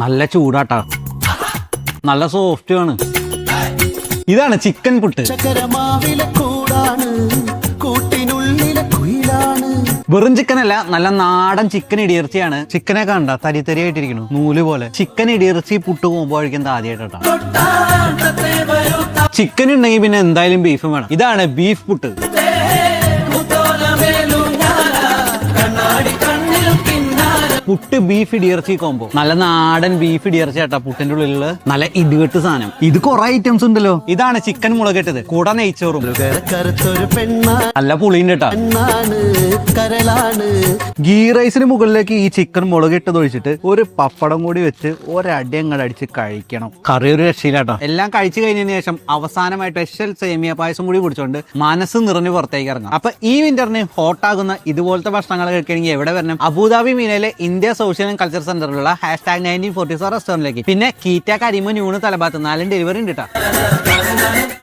നല്ല ചൂടാട്ടാ. നല്ല സോഫ്റ്റ് ആണ്. ഇതാണ് ചിക്കൻ പുട്ട്. വെറും ചിക്കൻ അല്ല നല്ല നാടൻ ചിക്കൻ ഇടിയിറച്ചിയാണ്. ചിക്കനെ കണ്ട തരി തരിയായിട്ടിരിക്കുന്നു നൂൽ പോലെ. ചിക്കൻ ഇടിയിറച്ചി പുട്ട് പോകുമ്പോഴേക്കും കഴിക്കുന്നത് ആദ്യമായിട്ടാ ചിക്കൻ ഉണ്ടെങ്കിൽ പിന്നെ എന്തായാലും ബീഫും വേണം. ഇതാണ് ബീഫ് പുട്ട്. പുട്ട് ബീഫ് ഇടിയിറച്ചി കോമ്പോ നല്ല നാടൻ ബീഫ് ഇടിയിറച്ചി കേട്ടാ പുട്ടിന്റെ ഉള്ളിലുള്ള നല്ല ഇടിവെട്ട് സാധനം. ഇത് കുറെ ഐറ്റംസ് ഉണ്ടല്ലോ. ഇതാണ് ചിക്കൻ മുളകെട്ടത് കൂടെ നെയ്ച്ചോറും. നല്ല പുളിയുണ്ട് കേട്ടാ കരളാണ്. ഗീ റൈസിന് മുകളിലേക്ക് ഈ ചിക്കൻ മുളകിട്ടത് ഒഴിച്ചിട്ട് ഒരു പപ്പടം കൂടി വെച്ച് ഒരടി അങ്ങോട്ട് അടിച്ച് കഴിക്കണം. കറി ഒരു രക്ഷയിലാട്ടോ എല്ലാം കഴിച്ചു കഴിഞ്ഞതിന് ശേഷം അവസാനമായിട്ട് സ്പെഷ്യൽ സേമിയ പായസം കൂടി കുടിച്ചോണ്ട് മനസ്സ് നിറഞ്ഞു പുറത്തേക്ക് ഇറങ്ങാം. അപ്പൊ ഈ വിന്ററിന് ഹോട്ടാകുന്ന ഇതുപോലത്തെ ഭക്ഷണങ്ങൾ കഴിക്കണമെങ്കിൽ എവിടെ വരണം? അബുദാബി മീനയിലെ India social and culture സെന്ററിലുള്ള hash tag nineteen forty four റെസ്റ്റോറന്റിലേക്ക് പിന്നെ കീറ്റ കരിമ ന്യൂണ് തലഭാഗത്ത് നാലും ഡെലിവറി ഉണ്ട് കേട്ടോ